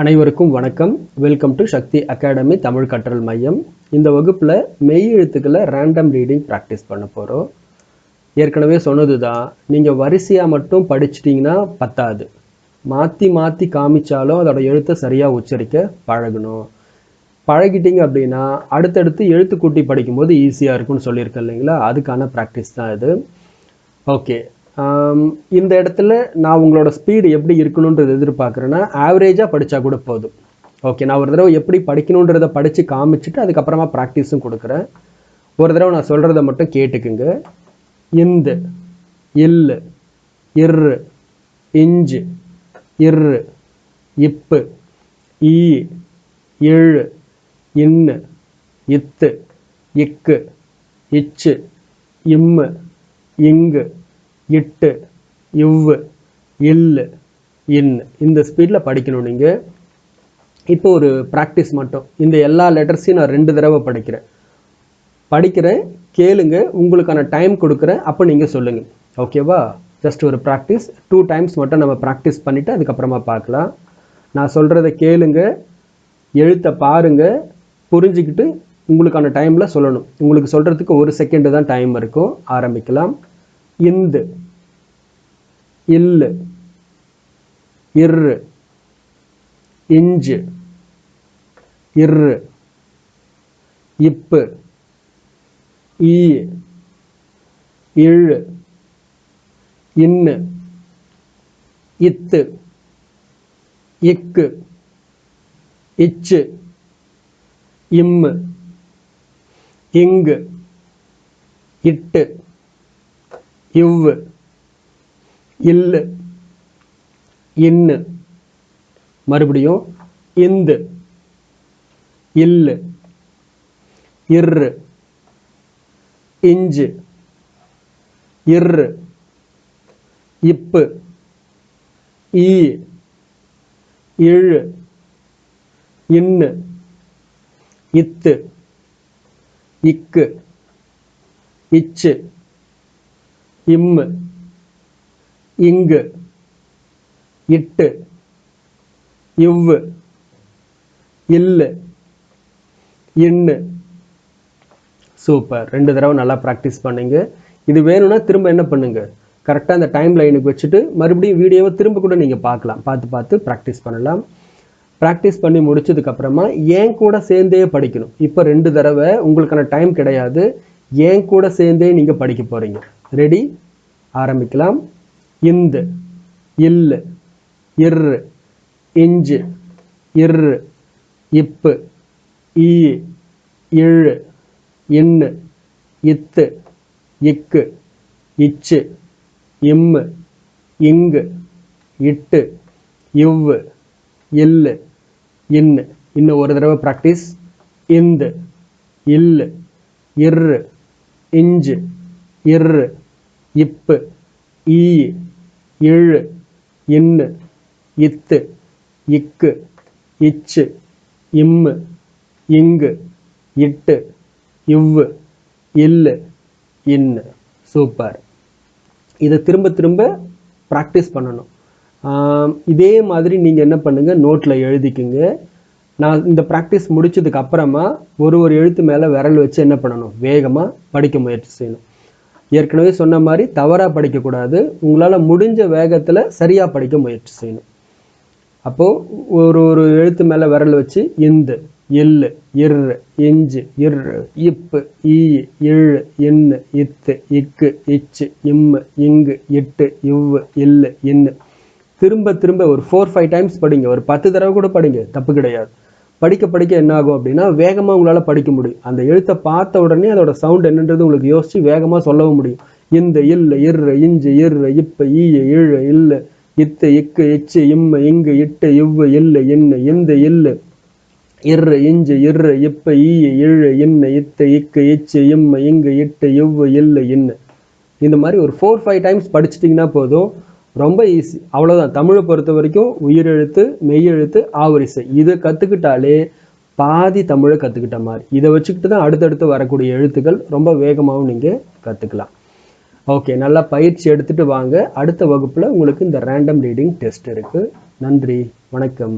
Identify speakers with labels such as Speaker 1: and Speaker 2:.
Speaker 1: அனைவருக்கும் வணக்கம். Welcome to Sakthi academy Tamil கற்றல் மையம் இந்த வகுப்பில் மெய் எழுத்துக்களை ரேண்டம் ரீடிங் ப்ராக்டிஸ் பண்ண போகிறோம் ஏற்கனவே சொன்னது தான் நீங்கள் வரிசையாக மட்டும் படிச்சிட்டிங்கன்னா பத்தாது. மாற்றி மாற்றி காமிச்சாலும் அதோட எழுத்தை சரியாக உச்சரிக்க பழகணும். பழகிட்டீங்க அப்படின்னா அடுத்தடுத்து எழுத்து கூட்டி படிக்கும்போது ஈஸியாக இருக்கும்னு சொல்லியிருக்கேன் இல்லைங்களா? அதுக்கான ப்ராக்டிஸ் தான் இது. ஓகே இந்த இடத்துல நான் உங்களோட ஸ்பீடு எப்படி இருக்கணுன்றது எதிர்பார்க்குறேன்னா ஆவரேஜாக படித்தா கூட போதும். ஓகே நான் ஒரு தடவை எப்படி படிக்கணுன்றதை படித்து காமிச்சிட்டு அதுக்கப்புறமா ப்ராக்டிஸும் கொடுக்குறேன். ஒரு தடவை நான் சொல்கிறத மட்டும் கேட்டுக்குங்க. இந்த இல்லு இரு இஞ்சு இரு இப்பு ஈ இழு இன்னு இத்து இக்கு இச்சு இம்மு இங்கு இட்டு இவ்வு இல் இன் இந்த ஸ்பீடில் படிக்கணும் நீங்கள் இப்போ ஒரு ப்ராக்டிஸ் மட்டும். இந்த எல்லா லெட்டர்ஸையும் நான் ரெண்டு தடவை படிக்கிறேன். படிக்கிறேன் கேளுங்க உங்களுக்கான டைம் கொடுக்குறேன் அப்போ நீங்கள் சொல்லுங்கள் ஓகேவா ஜஸ்ட் ஒரு ப்ராக்டிஸ் டூ டைம்ஸ் மட்டும் நம்ம ப்ராக்டிஸ் பண்ணிவிட்டு அதுக்கப்புறமா பார்க்கலாம். நான் சொல்கிறத கேளுங்க எழுத்தை பாருங்க புரிஞ்சுக்கிட்டு உங்களுக்கான டைமில் சொல்லணும். உங்களுக்கு சொல்கிறதுக்கு ஒரு செகண்டு தான் டைம் இருக்கும். ஆரம்பிக்கலாம். இந்து. இல்லு இரு இஞ்சு இரு இப்பு ஈ இழு இன்னு இத்து இக்கு இச்சு இம்மு இங்கு இட்டு இவ்வு. இல்லு. இன்னு. மறுபடியும் இந்து. இல்லு. இரு இஞ்சு. இரு இப்பு. ஈ. இழு. இன்னு. இத்து. இக்கு. இச்சு. இம்மு. இங்கு இட்டு இவ்வு இல்லு இன்னு. சூப்பர் ரெண்டு தடவை நல்லா ப்ராக்டிஸ் பண்ணுங்க. இது வேணும்னா திரும்ப என்ன பண்ணுங்க? கரெக்டாக அந்த டைம் லைனுக்கு வச்சுட்டு மறுபடியும் வீடியோவை திரும்ப கூட நீங்கள் பார்க்கலாம். பார்த்து பார்த்து ப்ராக்டிஸ் பண்ணலாம். ப்ராக்டிஸ் பண்ணி முடிச்சதுக்கப்புறமா ஏன் கூட சேர்ந்தே படிக்கணும். இப்போ ரெண்டு தடவை உங்களுக்கான டைம் கிடையாது. ஏன் கூட சேர்ந்தே நீங்கள் படிக்க போகிறீங்க ரெடி ஆரம்பிக்கலாம். இந்து இல்லு இரு இஞ்சு இரு இப்பு ஈ இழு இன்னு இத்து இக்கு இச்சு இம்மு இங்கு இட்டு இவ்வு இல்லு இன்னு. இன்னும் ஒரு தடவை ப்ராக்டிஸ் இந்து இல்லு இரு இஞ்சு இரு இப்பு ஈ இழு இன்னு இத்து இக்கு இச்சு இம்மு இங்கு இட்டு இவ்வு இல்லு இன்னு. சூப்பர் இதை திரும்ப திரும்ப ப்ராக்டிஸ் பண்ணணும். இதே மாதிரி நீங்கள் என்ன பண்ணுங்கள் நோட்டில் எழுதிக்குங்க. நான் இந்த ப்ராக்டிஸ் முடிச்சதுக்கு அப்புறமா ஒரு ஒரு எழுத்து மேலே விரல் வச்சு என்ன பண்ணணும்? வேகமாக படிக்க முயற்சி செய்யணும். ஏற்கனவே சொன்ன மாதிரி தவறாக படிக்கக்கூடாது. உங்களால் முடிஞ்ச வேகத்தில் சரியாக படிக்க முயற்சி செய்யணும். அப்போது ஒரு ஒரு எழுத்து மேலே விரல் வச்சு இந்து எள்ளு இரு இஞ்சு இரு இப்பு ஈ இழு எண்ணு இத்து இக்கு இச்சு இம்மு இங்கு இட்டு இவ்வு இல்லு இன்னு திரும்ப திரும்ப ஒரு ஃபோர் ஃபைவ் டைம்ஸ் படிங்க. ஒரு பத்து தடவை கூட படிங்க. தப்பு கிடையாது. படிக்க படிக்க என்ன ஆகும் அப்படின்னா வேகமாக உங்களால் படிக்க முடியும். அந்த எழுத்தை பார்த்த உடனே அதோட சவுண்ட் என்னன்றது உங்களுக்கு யோசிச்சு வேகமாக சொல்லவும் முடியும். இந்த இல்ல இரு இஞ்சு இரு இப்ப ஈய இழ இல்ல இத்து இக்கு எச்சு இம்ம இங்கு இட்டு இவ்வு இல்ல என்ன இந்த இல்ல. இரு இஞ்சு இரு இப்ப ஈய இழ என்ன இத்து இக்கு எச்சு இம்ம இங்கு இட்டு இவ்வு இல்ல என்ன. இந்த மாதிரி ஒரு ஃபோர் ஃபைவ் டைம்ஸ் படிச்சிட்டிங்கன்னா போதும். ரொம்ப ஈஸி அவ்வளோதான் தமிழை பொறுத்த வரைக்கும் உயிரெழுத்து மெய்யெழுத்து ஆவரிசை. இதை கற்றுக்கிட்டாலே பாதி தமிழை கற்றுக்கிட்ட மாதிரி. இதை வச்சுக்கிட்டு தான் அடுத்தடுத்து வரக்கூடிய எழுத்துக்கள் ரொம்ப வேகமாகவும் நீங்கள் கற்றுக்கலாம் ஓகே நல்லா பயிற்சி எடுத்துகிட்டு வாங்க. அடுத்த வகுப்பில் உங்களுக்கு இந்த ரேண்டம் ரீடிங் டெஸ்ட் இருக்குது நன்றி. வணக்கம்.